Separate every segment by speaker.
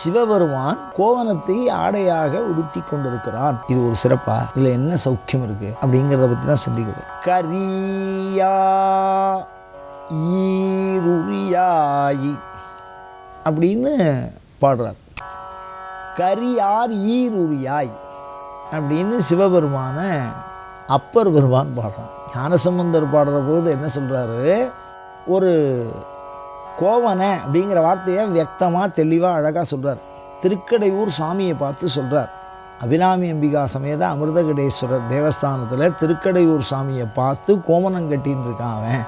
Speaker 1: சிவபெருமான் கோவணத்தை ஆடையாக உடுத்தி கொண்டிருக்கிறான். இது ஒரு சிறப்பா? இதுல என்ன சௌக்கியம் இருக்கு? அப்படிங்கிறத பத்தி தான் சிந்திக்கிறது கரியா ஈருரியாயி அப்படின்னு பாடுறார். கரியார் ஈருரியாய் அப்படின்னு சிவபெருமான அப்பர் பெருமான் பாடுறான். ஞானசம்பந்தர் பாடுற பொழுது என்ன சொல்றாரு? ஒரு கோவனை அப்படிங்கிற வார்த்தையை வியக்தமாக தெளிவாக அழகாக சொல்கிறார் திருக்கடையூர் சாமியை பார்த்து சொல்கிறார் அபிராமி அம்பிகா சமேத அமிர்தகடேஸ்வரர் தேவஸ்தானத்தில் திருக்கடையூர் சாமியை பார்த்து கோமனம் கட்டின்னு இருக்கான் அவன்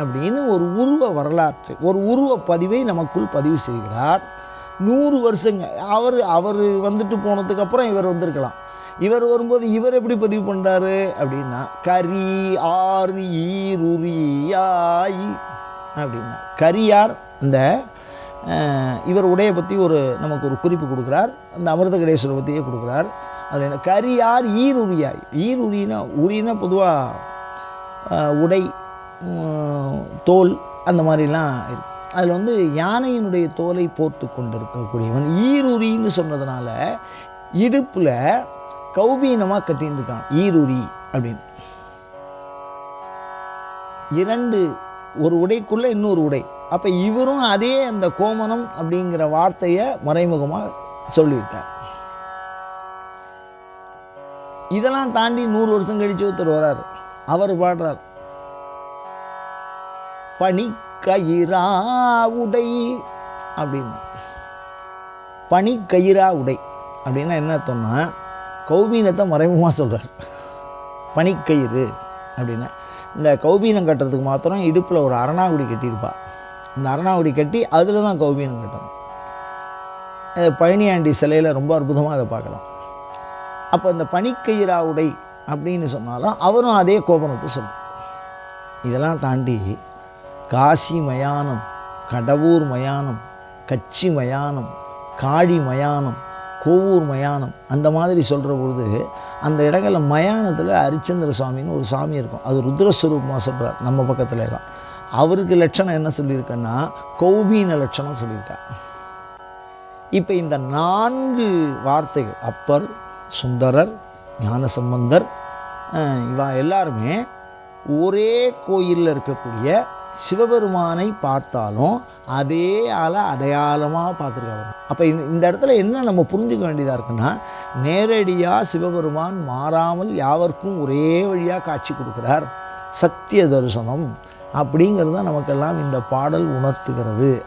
Speaker 1: அப்படின்னு ஒரு உருவ வரலாற்று ஒரு உருவ பதிவை நமக்குள் பதிவு செய்கிறார். நூறு வருஷங்க அவர் அவர் வந்துட்டு போனதுக்கப்புறம் இவர் வந்திருக்கலாம். இவர் வரும்போது இவர் எப்படி பதிவு பண்ணுறாரு அப்படின்னா கரி ஆறு ஈருரியாய் அப்படின்னா. கரியார் இந்த இவர் உடைய பற்றி ஒரு நமக்கு ஒரு குறிப்பு கொடுக்குறார். அந்த அமிர்த கடேஸ்வரர் பற்றியே கொடுக்குறார். அதில் என்ன கரியார் ஈருரியாய். ஈர் உரினா உரினா பொதுவாக உடை உம், தோல் அந்த மாதிரிலாம் இருக்கு. அதில் வந்து யானையினுடைய தோலை போர்த்து கொண்டிருக்கக்கூடியவன். ஈருரின்னு சொன்னதுனால இடுப்பில் கௌபீனமாக கட்டின்னு இருக்கான் ஈருரி அப்படின்னு. இரண்டு ஒரு உடைக்குள்ள இன்னொரு உடை. அப்போ இவரும் அதே அந்த கோமனம் அப்படிங்கிற வார்த்தையை மறைமுகமாக சொல்லியிருக்கார். இதெல்லாம் தாண்டி நூறு வருஷம் கழிச்சு ஒருத்தர் வர்றார் அவர் பாடுறார். பனிக்கயிறா உடை அப்படின்னு. பனிக்கயிறா உடை அப்படின்னா என்ன அர்த்தம்னா கௌபீனத்தை மறைமுகமாக சொல்கிறார் பனிக்கயிறு அப்படின்னா இந்த கௌபீனம் கட்டுறதுக்கு மாத்திரம் இடுப்பில் ஒரு அரணாகுடி கட்டியிருப்பா. இந்த அரணாகுடி கட்டி அதில் தான் கௌபீனம் கட்டணும். பழனியாண்டி சிலையில் ரொம்ப அற்புதமாக அதை பார்க்கலாம். அப்போ இந்த பனிக்கயிறா உடை அப்படின்னு சொன்னாலும் அவரும் அதே கோபனத்தை சொல்லும். இதெல்லாம் தாண்டி காசி மயானம் கடவுர் மயானம் கச்சி மயானம் காழி மயானம் கோவூர் மயானம் அந்த மாதிரி சொல்கிற பொழுது அந்த இடங்களில் மயானத்தில் ஹரிச்சந்திர சுவாமின்னு ஒரு சாமி இருக்கும். அது ருத்ரஸ்வரூபமாக சொல்கிறார் நம்ம பக்கத்தில் எல்லாம். அவருக்கு லட்சணம் என்ன சொல்லியிருக்கேன்னா கௌபீன லட்சணம் சொல்லியிருக்கார். இப்போ இந்த நான்கு வார்த்தைகள் அப்பர் சுந்தரர் ஞானசம்பந்தர் இவா எல்லாருமே ஒரே கோயிலில் இருக்கக்கூடிய சிவபெருமானை பார்த்தாலும் அதே ஆளை அடையாளமாக பார்த்துருக்காங்க. அப்போ இந்த இந்த இடத்துல என்ன நம்ம புரிஞ்சுக்க வேண்டியதாக இருக்குன்னா நேரடியாக சிவபெருமான் மாறாமல் யாவர்க்கும் ஒரே வழியாக காட்சி கொடுக்குறார். சத்திய தரிசனம் அப்படிங்கிறது நமக்கெல்லாம் இந்த பாடல் உணர்த்துகிறது.